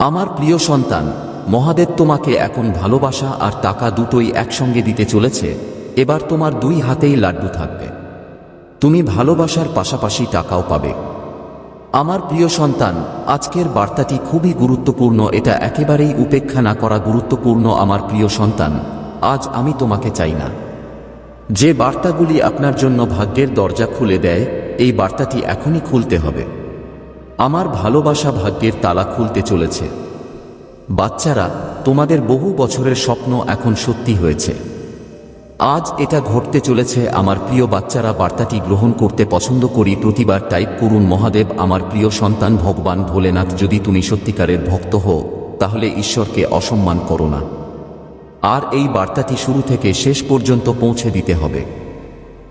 আমার প্রিয় সন্তান, মহাদেব তোমাকে এখন ভালোবাসা আর টাকা দুটোই একসঙ্গে দিতে চলেছে, এবার তোমার দুই হাতেই লাড্ডু থাকবে। তুমি ভালোবাসার পাশাপাশি টাকাও পাবে। আমার প্রিয় সন্তান, আজকের বার্তাটি খুবই গুরুত্বপূর্ণ, এটা একেবারেই উপেক্ষা না করা গুরুত্বপূর্ণ, আমার প্রিয় সন্তান, আজ আমি তোমাকে চাই না। যে বার্তাগুলি আপনার জন্য ভাগ্যের দরজা খুলে দেয়, এই বার্তাটি এখনই খুলতে হবে। আমার ভালোবাসা ভাগ্যের তালা খুলতে চলেছে। বাচ্চারা, তোমাদের বহু বছরের স্বপ্ন এখন সত্যি হয়েছে। আজ এটা ঘটতে চলেছে, আমার প্রিয় বাচ্চারা বার্তাটি গ্রহণ করতে পছন্দ করি, প্রতিবার টাইপ করুন, মহাদেব, আমার প্রিয় সন্তান, ভগবান ভোলেনাথ, যদি তুমি সত্যিকারের ভক্ত হও, তাহলে ঈশ্বরকে অসম্মান করো না। আর এই বার্তাটি শুরু থেকে শেষ পর্যন্ত পৌঁছে দিতে হবে।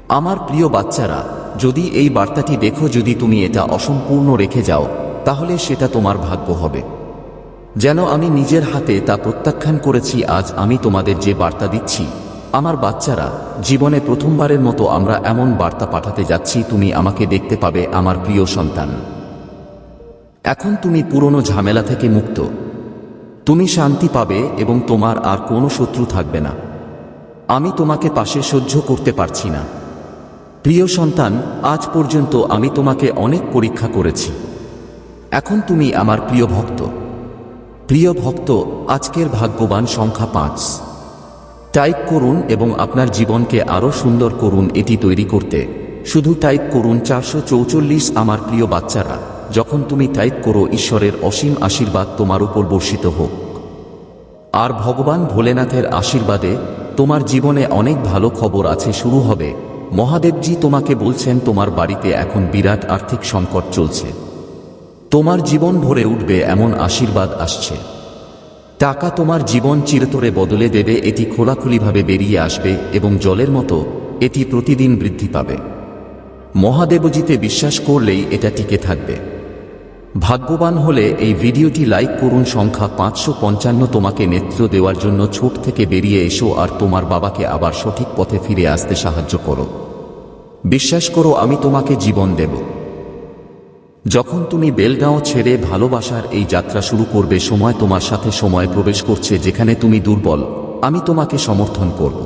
আমার প্রিয় বাচ্চারা যদি এই বার্তাটি দেখো যদি তুমি এটা অসম্পূর্ণ রেখে যাও, তাহলে সেটা তোমার ভাগ্য হবে। যেন আমি নিজের হাতে তা প্রত্যাখ্যান করেছি, আজ আমি তোমাদের যে বার্তা দিচ্ছি, আমার বাচ্চারা, জীবনে প্রথমবারের মতো আমরা এমন বার্তা পাঠাতে যাচ্ছি, তুমি আমাকে দেখতে পাবে, আমার প্রিয় সন্তান। এখন তুমি পুরনো ঝামেলা থেকে মুক্ত। তুমি শান্তি পাবে এবং তোমার আর কোনো শত্রু থাকবে না। আমি তোমাকে পাশে সহ্য করতে পারছি না। প্রিয় সন্তান, আজ পর্যন্ত আমি তোমাকে অনেক পরীক্ষা করেছি। এখন তুমি আমার প্রিয় ভক্ত। প্রিয় ভক্ত, আজকের ভাগ্যবান সংখ্যা পাঁচ। টাইপ করুন এবং আপনার জীবনকে আরও সুন্দর করুন এটি তৈরি করতে। শুধু টাইপ করুন চারশো চৌচল্লিশ আমার প্রিয় বাচ্চারা, যখন তুমি টাইপ করো ঈশ্বরের অসীম আশীর্বাদ তোমার উপর বর্ষিত হোক। আর ভগবান ভোলেনাথের আশীর্বাদে তোমার জীবনে অনেক ভালো খবর আছে, শুরু হবে। মহাদেবজি তোমাকে বলছেন, তোমার বাড়িতে এখন বিরাট আর্থিক সংকট চলছে। তোমার জীবন ভরে উঠবে এমন আশীর্বাদ আসছে। টাকা তোমার জীবন চিরতরে বদলে দেবে, এটি খোলাখুলিভাবে বেরিয়ে আসবে এবং জলের মতো এটি প্রতিদিন বৃদ্ধি পাবে। মহাদেবজিতে বিশ্বাস করলেই এটা টিকে থাকবে। ভাগ্যবান হলে এই ভিডিওটি লাইক করুন, সংখ্যা পাঁচশো পঞ্চান্ন তোমাকে নেতৃত্ব দেওয়ার জন্য ছোট থেকে বেরিয়ে এসো আর তোমার বাবাকে আবার সঠিক পথে ফিরে আসতে সাহায্য করো। বিশ্বাস করো, আমি তোমাকে জীবন দেব। যখন তুমি বেলগাঁও ছেড়ে ভালোবাসার এই যাত্রা শুরু করবে, সময় তোমার সাথে সময় প্রবেশ করছে, যেখানে তুমি দুর্বল, আমি তোমাকে সমর্থন করব।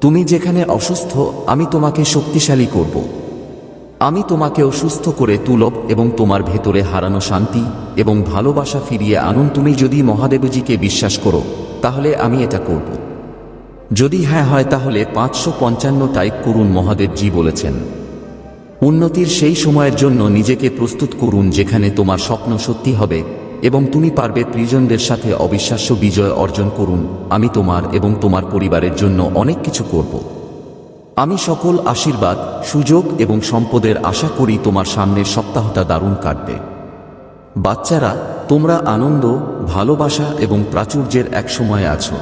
তুমি যেখানে অসুস্থ, আমি তোমাকে শক্তিশালী করব। আমি তোমাকে অসুস্থ করে তুলব এবং তোমার ভেতরে হারানো শান্তি এবং ভালোবাসা ফিরিয়ে আনুন। তুমি যদি মহাদেবজিকে বিশ্বাস করো, তাহলে আমি এটা করব। যদি হ্যাঁ হয় তাহলে পাঁচশো পঞ্চান্ন টাইপ করুন মহাদেবজি বলেছেন। উন্নতির সেই সময়ের জন্য নিজেকে প্রস্তুত করুন যেখানে তোমার স্বপ্ন সত্যি হবে এবং তুমি পারবে প্রিজনদের সাথে অবিশ্বাস্য বিজয় অর্জন করুন। আমি তোমার এবং তোমার পরিবারের জন্য অনেক কিছু করব। আমি সকল আশীর্বাদ, সুযোগ এবং সম্পদের আশা করি তোমার সামনের সপ্তাহটা দারুণ কাটবে। বাচ্চারা, তোমরা আনন্দ, ভালোবাসা এবং প্রাচুর্যের এক সময়ে আছো।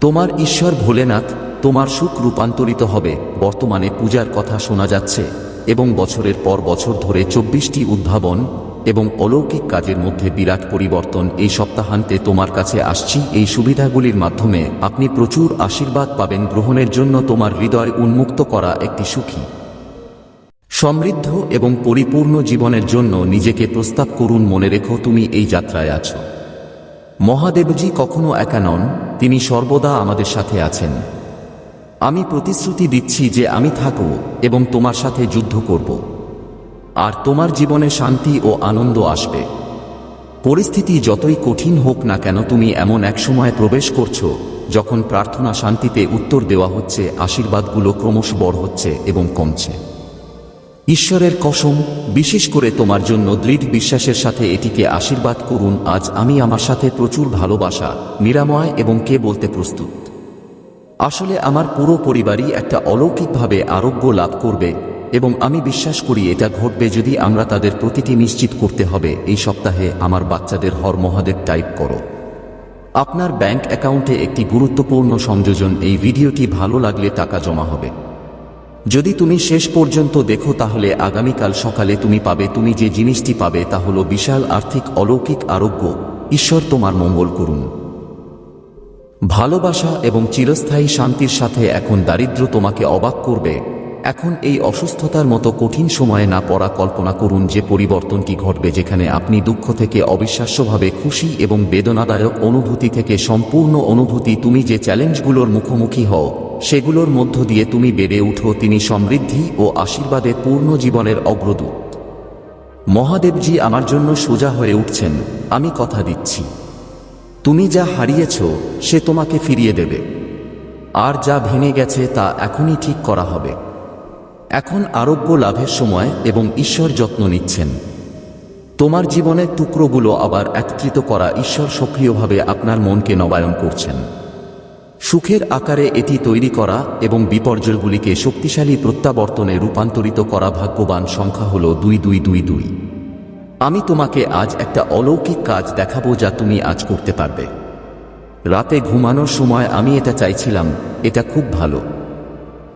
তোমার ঈশ্বর ভোলেনাথ, তোমার সুখ রূপান্তরিত হবে। বর্তমানে পূজার কথা শোনা যাচ্ছে এবং বছরের পর বছর ধরে চব্বিশটি উদ্ভাবন এবং অলৌকিক কাজের মধ্যে বিরাট পরিবর্তন এই সপ্তাহান্তে তোমার কাছে আসছি। এই সুবিধাগুলির মাধ্যমে আপনি প্রচুর আশীর্বাদ পাবেন। গ্রহণের জন্য তোমার হৃদয় উন্মুক্ত করা একটি সুখী, সমৃদ্ধ এবং পরিপূর্ণ জীবনের জন্য নিজেকে প্রস্তাব করুন। মনে রেখো, তুমি এই যাত্রায় আছো। মহাদেবজি কখনো একা নন, তিনি সর্বদা আমাদের সাথে আছেন। আমি প্রতিশ্রুতি দিচ্ছি যে আমি থাকব এবং তোমার সাথে যুদ্ধ করব। আর তোমার জীবনে শান্তি ও আনন্দ আসবে। পরিস্থিতি যতই কঠিন হোক না কেন, তুমি এমন এক সময় প্রবেশ করছ, যখন প্রার্থনা শান্তিতে উত্তর দেওয়া হচ্ছে, আশীর্বাদগুলো ক্রমশ বড় হচ্ছে এবং কমছে। ঈশ্বরের কসম, বিশেষ করে তোমার জন্য দৃঢ় বিশ্বাসের সাথে এটিকে আশীর্বাদ করুন, আজ আমি আমার সাথে প্রচুর ভালোবাসা, নিরাময় এবং কে বলতে প্রস্তুত। আসলে আমার পুরো পরিবারই একটা অলৌকিকভাবে আরোগ্য লাভ করবে, এবং আমি বিশ্বাস করি এটা ঘটবে যদি আমরা তাদের প্রতিটি নিশ্চিত করতে হবে, এই সপ্তাহে আমার বাচ্চাদের হর মহাদেব টাইপ করো। আপনার ব্যাংক অ্যাকাউন্টে একটি গুরুত্বপূর্ণ সংযোজন, এই ভিডিওটি ভালো লাগলে টাকা জমা হবে। যদি তুমি শেষ পর্যন্ত দেখো তাহলে আগামীকাল সকালে তুমি পাবে, তুমি যে জিনিসটি পাবে তা হলো বিশাল আর্থিক অলৌকিক আরোগ্য। ঈশ্বর তোমার মঙ্গল করুন। ভালোবাসা এবং চিরস্থায়ী শান্তির সাথে এখন দারিদ্র তোমাকে অবাক করবে। এখন এই অসুস্থতার মতো কঠিন সময়ে না পড়া কল্পনা করুন যে পরিবর্তনটি ঘটবে যেখানে আপনি দুঃখ থেকে অবিশ্বাস্যভাবে খুশি এবং বেদনাদায়ক অনুভূতি থেকে সম্পূর্ণ অনুভূতি তুমি যে চ্যালেঞ্জগুলোর মুখোমুখি হও। সেগুলোর মধ্য দিয়ে তুমি বেড়ে উঠো, তিনি সমৃদ্ধি ও আশীর্বাদে পূর্ণ জীবনের অগ্রদূত। মহাদেবজি আমার জন্য সোজা হয়ে উঠছেন, আমি কথা দিচ্ছি। তুমি যা হারিয়েছ, সে তোমাকে ফিরিয়ে দেবে। আর যা ভেঙে গেছে, তা এখনই ঠিক করা হবে। এখন আরোগ্য লাভের সময় এবং ঈশ্বর যত্ন নিচ্ছেন। তোমার জীবনের টুকরোগুলো আবার একত্রিত করা ঈশ্বর সক্রিয়ভাবে আপনার মনকে নবায়ন করছেন। সুখের আকারে এটি তৈরি করা এবং বিপর্যয়গুলিকে শক্তিশালী প্রত্যাবর্তনে রূপান্তরিত করা ভাগ্যবান সংখ্যা হল দুই দুই দুই দুই। আমি তোমাকে আজ একটা অলৌকিক কাজ দেখাবো যা তুমি আজ করতে পারবে। রাতে ঘুমানোর সময় আমি এটা চাইছিলাম, এটা খুব ভালো।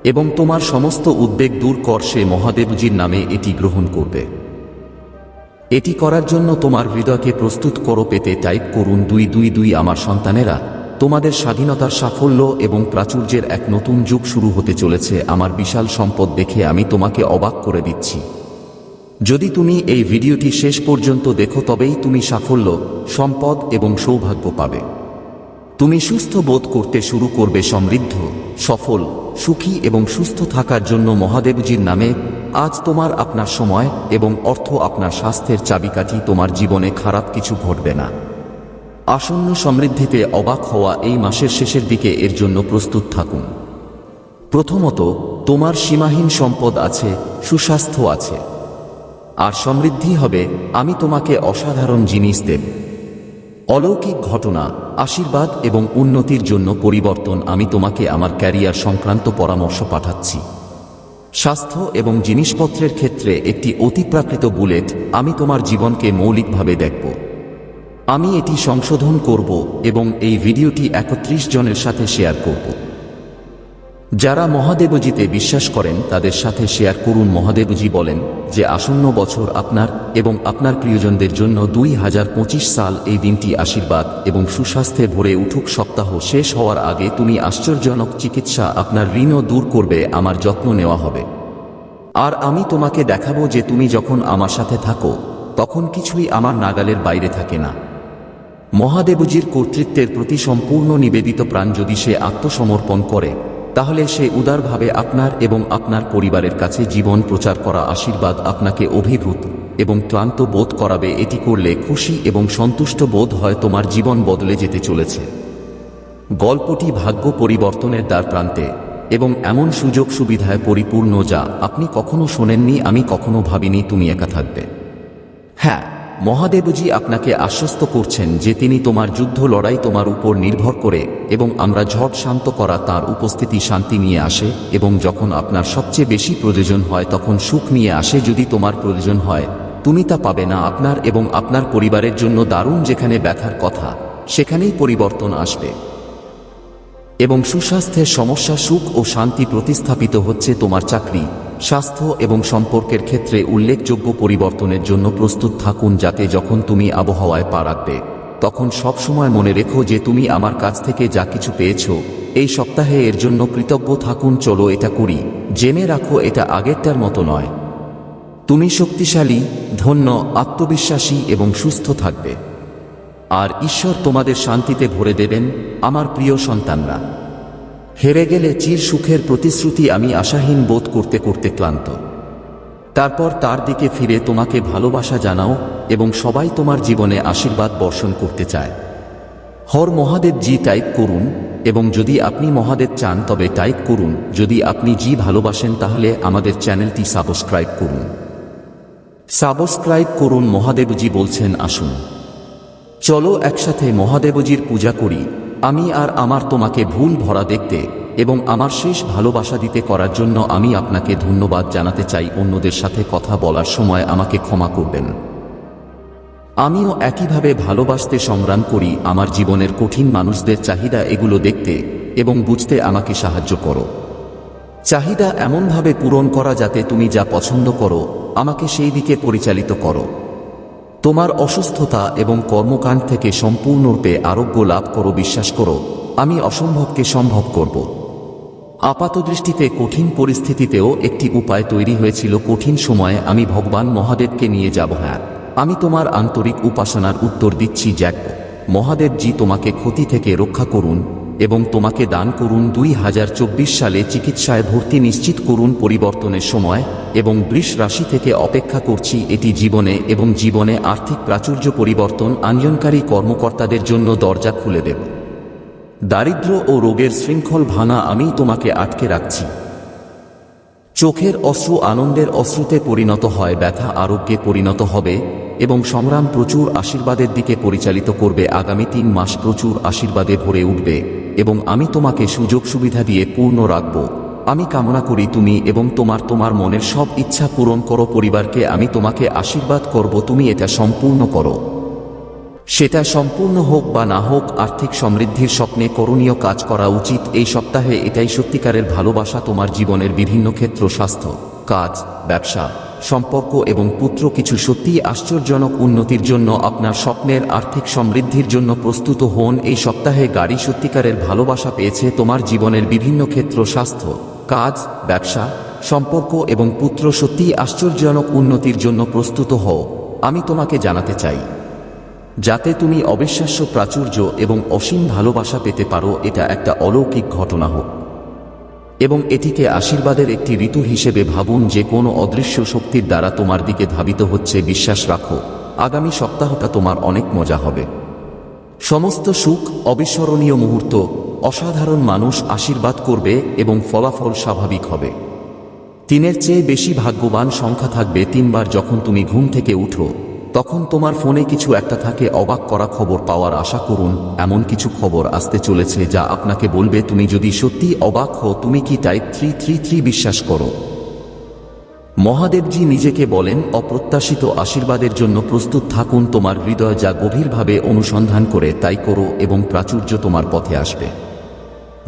এবং তোমার সমস্ত উদ্বেগ দূর কর সে মহাদেবজির নামে এটি গ্রহণ করবে। এটি করার জন্য তোমার হৃদয়কে প্রস্তুত করো পেতে টাইপ করুন দুই দুই দুই আমার সন্তানেরা। তোমাদের স্বাধীনতার সাফল্য এবং প্রাচুর্যের এক নতুন যুগ শুরু হতে চলেছে, আমার বিশাল সম্পদ দেখে আমি তোমাকে অবাক করে দিচ্ছি। যদি তুমি এই ভিডিওটি শেষ পর্যন্ত দেখো, তবেই তুমি সাফল্য, সম্পদ এবং সৌভাগ্য পাবে। তুমি সুস্থ বোধ করতে শুরু করবে সমৃদ্ধ, সফল, সুখী এবং সুস্থ থাকার জন্য মহাদেবজির নামে। আজ তোমার আপনার সময় এবং অর্থ আপনার স্বাস্থ্যের চাবিকাঠি, তোমার জীবনে খারাপ কিছু ঘটবে না। আসন্ন সমৃদ্ধিতে অবাক হওয়া এই মাসের শেষের দিকে এর জন্য প্রস্তুত থাকুন। প্রথমত, তোমার সীমাহীন সম্পদ আছে, সুস্বাস্থ্য আছে। আর সমৃদ্ধি হবে, আমি তোমাকে অসাধারণ জিনিস দেব। অলৌকিক ঘটনা, আশীর্বাদ এবং উন্নতির জন্য পরিবর্তন আমি তোমাকে আমার ক্যারিয়ার সংক্রান্ত পরামর্শ পাঠাচ্ছি। স্বাস্থ্য এবং জিনিসপত্রের ক্ষেত্রে একটি অতিপ্রাকৃত বুলেট আমি তোমার জীবনকে মৌলিকভাবে দেখব। আমি এটি সংশোধন করব এবং এই ভিডিওটি একত্রিশ জনের সাথে শেয়ার করব। যারা মহাদেবজিতে বিশ্বাস করেন, তাদের সাথে শেয়ার করুন। মহাদেবজি বলেন যে, আসন্ন বছর আপনার এবং আপনার প্রিয়জনদের জন্য দুই হাজার পঁচিশ সাল এই দিনটি আশীর্বাদ এবং সুস্বাস্থ্যে ভরে উঠুক। সপ্তাহ শেষ হওয়ার আগে তুমি আশ্চর্যজনক চিকিৎসা আপনার ঋণও দূর করবে, আমার যত্ন নেওয়া হবে। আর আমি তোমাকে দেখাবো যে, তুমি যখন আমার সাথে থাকো, তখন কিছুই আমার নাগালের বাইরে থাকে না। মহাদেবজির কর্তৃত্বের প্রতি সম্পূর্ণ নিবেদিত প্রাণ যদি সে আত্মসমর্পণ করে, তাহলে সে উদারভাবে আপনার এবং আপনার পরিবারের কাছে জীবন প্রচার করা আশীর্বাদ আপনাকে অভিভূত এবং ক্লান্ত বোধ করাবে। এটি করলে খুশি এবং সন্তুষ্ট বোধ হয় তোমার জীবন বদলে যেতে চলেছে। গল্পটি ভাগ্য পরিবর্তনের দ্বার প্রান্তে এবং এমন সুযোগ সুবিধায় পরিপূর্ণ যা আপনি কখনো শোনেননি, আমি কখনো ভাবিনি তুমি একা থাকবে। হ্যাঁ মহাদেবজি আপনাকে আশ্বস্ত করছেন যে তিনি তোমার যুদ্ধ লড়াই তোমার উপর নির্ভর করে এবং আমরা ঝড় শান্ত করা তার উপস্থিতি শান্তি নিয়ে আসে এবং যখন আপনার সবচেয়ে বেশি প্রয়োজন হয় তখন সুখ নিয়ে আসে যদি তোমার প্রয়োজন হয়। তুমি তা পাবে না আপনার এবং আপনার পরিবারের জন্য দারুণ যেখানে ব্যথার কথা, সেখানেই পরিবর্তন আসবে। এবং সুস্বাস্থ্যের সমস্যা সুখ ও শান্তি প্রতিস্থাপিত হচ্ছে তোমার চাকরি। স্বাস্থ্য এবং সম্পর্কের ক্ষেত্রে উল্লেখযোগ্য পরিবর্তনের জন্য প্রস্তুত থাকুন যাতে যখন তুমি আবহাওয়ায় পা রাখবে, তখন সবসময় মনে রেখো যে তুমি আমার কাছ থেকে যা কিছু পেয়েছ, এই সপ্তাহে এর জন্য কৃতজ্ঞ থাকুন, চলো এটা করি। জেনে রাখো এটা আগেরটার মতো নয়। তুমি শক্তিশালী, ধন্য, আত্মবিশ্বাসী এবং সুস্থ থাকবে। আর ঈশ্বর তোমাদের শান্তিতে ভরে দেবেন, আমার প্রিয় সন্তানরা। হেরে গেলে চির সুখের প্রতিশ্রুতি আমি আশাহীন বোধ করতে করতে ক্লান্ত। তারপর তার দিকে ফিরে তোমাকে ভালোবাসা জানাও এবং সবাই তোমার জীবনে আশীর্বাদ বর্ষণ করতে চায়। হর মহাদেব জি টাইপ করুন এবং যদি আপনি মহাদেব চান তবে টাইপ করুন। যদি আপনি জি ভালোবাসেন তাহলে আমাদের চ্যানেলটি সাবস্ক্রাইব করুন। সাবস্ক্রাইব করুন মহাদেবজি বলছেন, আসুন। চলো একসাথে মহাদেবজির পূজা করি। আমি আর আমার তোমাকে ভুল ভরা দেখতে এবং আমার শেষ ভালোবাসা দিতে করার জন্য আমি আপনাকে ধন্যবাদ জানাতে চাই অন্যদের সাথে কথা বলার সময় আমাকে ক্ষমা করবেন। আমিও একইভাবে ভালোবাসতে সংগ্রাম করি আমার জীবনের কঠিন মানুষদের চাহিদা এগুলো দেখতে এবং বুঝতে আমাকে সাহায্য করো। চাহিদা এমনভাবে পূরণ করা যাতে তুমি যা পছন্দ করো, আমাকে সেই দিকে পরিচালিত করো। তোমার অসুস্থতা এবং কর্মকাণ্ড থেকে সম্পূর্ণরূপে আরোগ্য লাভ করো, বিশ্বাস করো। আমি অসম্ভবকে সম্ভব করব। আপাতদৃষ্টিতে কঠিন পরিস্থিতিতেও একটি উপায় তৈরি হয়েছিল। কঠিন সময়ে আমি ভগবান মহাদেবকে নিয়ে যাব হ্যাঁ। আমি তোমার আন্তরিক উপাসনার উত্তর দিচ্ছি, জ্যাক। মহাদেবজি তোমাকে ক্ষতি থেকে রক্ষা করুন এবং তোমাকে দান করুন। দুই হাজার চব্বিশ সালে চিকিৎসায় ভর্তি নিশ্চিত করুন। পরিবর্তনের সময় এবং বৃষ রাশি থেকে অপেক্ষা করছি এটি জীবনে এবং জীবনে আর্থিক প্রাচুর্য পরিবর্তন আঞ্জনকারী কর্মকর্তাদের জন্য দরজা খুলে দেব। দারিদ্র ও রোগের শৃঙ্খল ভাঙা আমি তোমাকে আটকে রাখছি। চোখের অশ্রু আনন্দের অশ্রুতে পরিণত হয়, ব্যথা আরোগ্যে পরিণত হবে এবং সংগ্রাম প্রচুর আশীর্বাদের দিকে পরিচালিত করবে। আগামী তিন মাস প্রচুর আশীর্বাদে ভরে উঠবে এবং আমি তোমাকে সুযোগ সুবিধা দিয়ে পূর্ণ রাখব। আমি কামনা করি তুমি এবং তোমার তোমার মনের সব ইচ্ছা পূরণ করো পরিবারকে, আমি তোমাকে আশীর্বাদ করব, তুমি এটা সম্পূর্ণ করো। সেটা সম্পূর্ণ হোক বা না হোক, আর্থিক সমৃদ্ধির স্বপ্নে করণীয় কাজ করা উচিত। এই সপ্তাহে এটাই সত্যিকারের ভালোবাসা তোমার জীবনের বিভিন্ন ক্ষেত্র, স্বাস্থ্য, কাজ, ব্যবসা, সম্পর্ক এবং পুত্র। কিছু সত্যিই আশ্চর্যজনক উন্নতির জন্য আপনার স্বপ্নের আর্থিক সমৃদ্ধির জন্য প্রস্তুত হন। এই সপ্তাহে গাড়ি সত্যিকারের ভালোবাসা পেয়েছে তোমার জীবনের বিভিন্ন ক্ষেত্র, স্বাস্থ্য কাজ, ব্যবসা, সম্পর্ক এবং পুত্র সত্যিই আশ্চর্যজনক উন্নতির জন্য প্রস্তুত হও, আমি তোমাকে জানাতে চাই। যাতে তুমি অবিশ্বাস্য প্রাচুর্য এবং অসীম ভালোবাসা পেতে পারো, এটা একটা অলৌকিক ঘটনা হোক। এবং এটিকে আশীর্বাদের একটি ঋতু হিসেবে ভাবুন যে কোনো অদৃশ্য শক্তির দ্বারা তোমার দিকে ধাবিত হচ্ছে, বিশ্বাস রাখো। আগামী সপ্তাহটা তোমার অনেক মজা হবে। সমস্ত সুখ, অবিস্মরণীয় মুহূর্ত অসাধারণ মানুষ আশীর্বাদ করবে এবং ফলাফল স্বাভাবিক হবে। তিনের চেয়ে বেশি ভাগ্যবান সংখ্যা থাকবে তিনবার যখন তুমি ঘুম থেকে উঠো, তখন তোমার ফোনে কিছু একটা থাকে অবাক করা খবর পাওয়ার আশা করুন, এমন কিছু খবর আসতে চলেছে যা আপনাকে বলবে, তুমি যদি সত্যি অবাক হও, তুমি কি টাইপ থ্রি থ্রি থ্রি বিশ্বাস করো? মহাদেবজি নিজেকে বলেন, অপ্রত্যাশিত আশীর্বাদের জন্য প্রস্তুত থাকুন, তোমার হৃদয় যা গভীরভাবে অনুসন্ধান করে তাই করো এবং প্রাচুর্য তোমার পথে আসবে।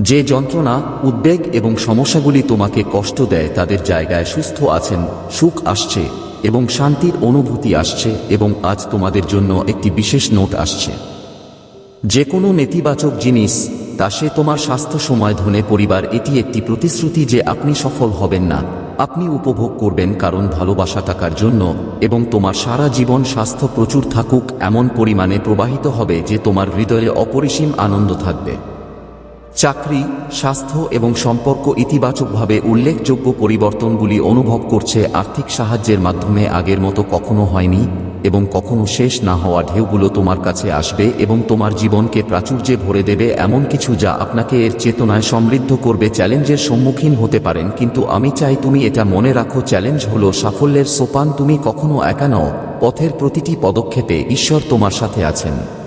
যে যন্ত্রণা, উদ্বেগ এবং সমস্যাগুলি তোমাকে কষ্ট দেয়, তাদের জায়গায় সুস্থ আছেন, সুখ আসছে এবং শান্তির অনুভূতি আসছে এবং আজ তোমাদের জন্য একটি বিশেষ নোট আসছে। যে কোনো নেতিবাচক জিনিস, তা সে তোমার স্বাস্থ্য সময় ধনে পরিবার, এটি একটি প্রতিশ্রুতি যে আপনি সফল হবেন না। আপনি উপভোগ করবেন কারণ ভালোবাসা থাকার জন্য এবং তোমার সারা জীবন স্বাস্থ্য প্রচুর থাকুক, এমন পরিমাণে প্রবাহিত হবে যে তোমার হৃদয়ে অপরিসীম আনন্দ থাকবে। চাকরি, স্বাস্থ্য এবং সম্পর্ক ইতিবাচকভাবে উল্লেখযোগ্য পরিবর্তনগুলি অনুভব করছে আর্থিক সাহায্যের মাধ্যমে আগের মতো কখনো হয়নি এবং কখনো শেষ না হওয়া ঢেউগুলো তোমার কাছে আসবে এবং তোমার জীবনকে প্রাচুর্যে ভরে দেবে এমন কিছু যা আপনাকে এর চেতনায় সমৃদ্ধ করবে। চ্যালেঞ্জের সম্মুখীন হতে পারেন, কিন্তু আমি চাই তুমি এটা মনে রাখো, চ্যালেঞ্জ হলো সাফল্যের সোপান তুমি কখনো একা নও। পথের প্রতিটি পদক্ষেপে ঈশ্বর তোমার সাথে আছেন।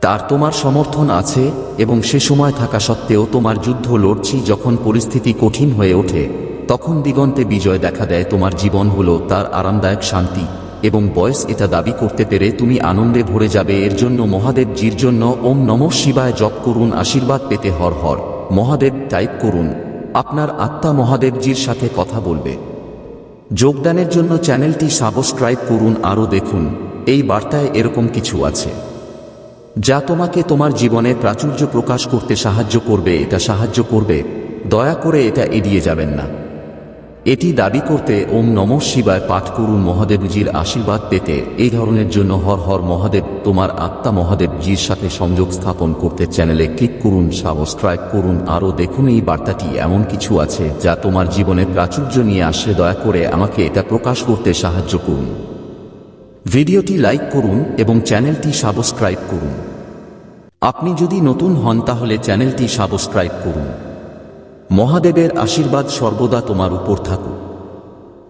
তার তোমার সমর্থন আছে এবং সে সময় থাকা সত্ত্বেও তোমার যুদ্ধ লড়ছি যখন পরিস্থিতি কঠিন হয়ে ওঠে। তখন দিগন্তে বিজয় দেখা দেয়, তোমার জীবন হলো তার আরামদায়ক শান্তি এবং বয়স এটা দাবি করতে পেরে তুমি আনন্দে ভরে যাবে। এর জন্য মহাদেব জির জন্য ওম নম শিবায় জপ করুন, আশীর্বাদ পেতে হর হর। মহাদেব টাইপ করুন। আপনার আত্মা মহাদেবজির সাথে কথা বলবে। যোগদানের জন্য চ্যানেলটি সাবস্ক্রাইব করুন, আরও দেখুন। এই বার্তায় এরকম কিছু আছে। যা তোমাকে তোমার জীবনে প্রাচুর্য প্রকাশ করতে সাহায্য করবে, এটা সাহায্য করবে। দয়া করে এটা এড়িয়ে যাবেন না। এটি দাবি করতে ওম নম শিবায় পাঠ করুন মহাদেবজির আশীর্বাদ পেতে। এই ধরনের জন্য হর হর মহাদেব, তোমার আত্মা মহাদেবজির সাথে সংযোগ স্থাপন করতে চ্যানেলে ক্লিক করুন, সাবস্ক্রাইব করুন, আরও দেখুন এই বার্তাটি এমন কিছু আছে যা তোমার জীবনে প্রাচুর্য নিয়ে আসে। দয়া করে আমাকে এটা প্রকাশ করতে সাহায্য করুন। ভিডিওটি লাইক করুন এবং চ্যানেলটি সাবস্ক্রাইব করুন। আপনি যদি নতুন হন তাহলে চ্যানেলটি সাবস্ক্রাইব করুন। মহাদেবের আশীর্বাদ সর্বদা তোমার উপর থাকুক।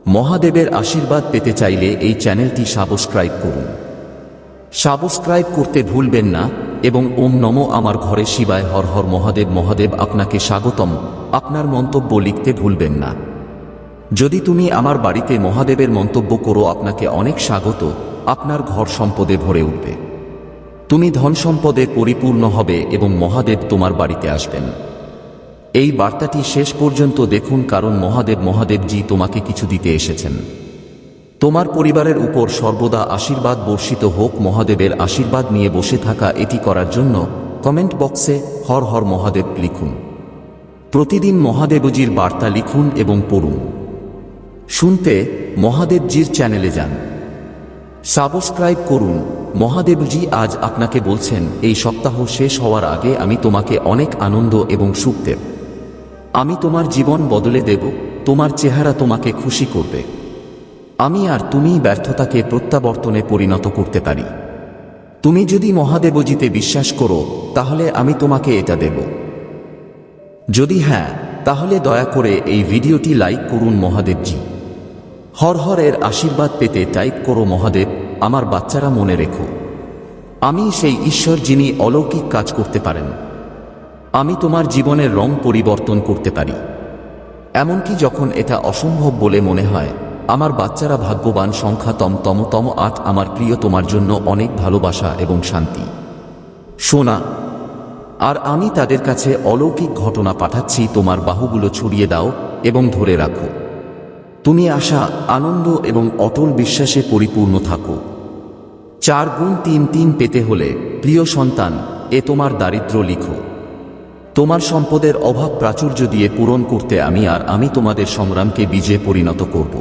মহাদেবের আশীর্বাদ পেতে চাইলে এই চ্যানেলটি সাবস্ক্রাইব করুন। সাবস্ক্রাইব করতে ভুলবেন না এবং ওম নম আমার ঘরে শিবায় হর হর মহাদেব মহাদেব আপনাকে স্বাগতম। আপনার মন্তব্য লিখতে ভুলবেন না। যদি তুমি আমার বাড়িতে মহাদেবের মন্তব্য করো, আপনাকে অনেক স্বাগত। আপনার ঘর সম্পদে ভরে উঠবে। তুমি ধন সম্পদে পরিপূর্ণ হবে এবং মহাদেব তোমার বাড়িতে আসবেন। এই বার্তাটি শেষ পর্যন্ত দেখুন কারণ মহাদেব মহাদেবজি তোমাকে কিছু দিতে এসেছেন। তোমার পরিবারের উপর সর্বদা আশীর্বাদ বর্ষিত হোক, মহাদেবের আশীর্বাদ নিয়ে বসে থাকা এটি করার জন্য কমেন্ট বক্সে হর হর মহাদেব লিখুন। প্রতিদিন মহাদেবজির বার্তা লিখুন এবং পড়ুন। শুনতে মহাদেবজির চ্যানেলে যান। সাবস্ক্রাইব করুন। মহাদেবজি আজ আপনাকে বলছেন, এই সপ্তাহ শেষ হওয়ার আগে আমি তোমাকে অনেক আনন্দ এবং সুখ দেব। আমি তোমার জীবন বদলে দেব, তোমার চেহারা তোমাকে খুশি করবে। আমি আর তুমি ব্যর্থতাকে প্রত্যাবর্তনে পরিণত করতে পারি। তুমি যদি মহাদেবজিতে বিশ্বাস করো, তাহলে আমি তোমাকে এটা দেব। যদি হ্যাঁ তাহলে দয়া করে এই ভিডিওটি লাইক করুন মহাদেবজি। হর হরের আশীর্বাদ পেতে টাইপ করো মহাদেব। আমার বাচ্চারা মনে রেখো। আমি সেই ঈশ্বর যিনি অলৌকিক কাজ করতে পারেন। আমি তোমার জীবনের রং পরিবর্তন করতে পারি। এমনকি যখন এটা অসম্ভব বলে মনে হয়, আমার বাচ্চারা ভাগ্যবান সংখ্যা তম তম তম আট আমার প্রিয় তোমার জন্য অনেক ভালোবাসা এবং শান্তি। সোনা আর আমি তাদের কাছে অলৌকিক ঘটনা পাঠাচ্ছি, তোমার বাহুগুলো ছড়িয়ে দাও এবং ধরে রাখো। তুমি আশা, আনন্দ এবং অটল বিশ্বাসে পরিপূর্ণ থাকো। চার গুণ তিন তিন পেতে হলে, প্রিয় সন্তান, এ তোমার দারিদ্র লিখো। তোমার সম্পদের অভাব প্রাচুর্য দিয়ে পূরণ করতে আমি আর আমি তোমাদের সংগ্রামকে বীজে পরিণত করব।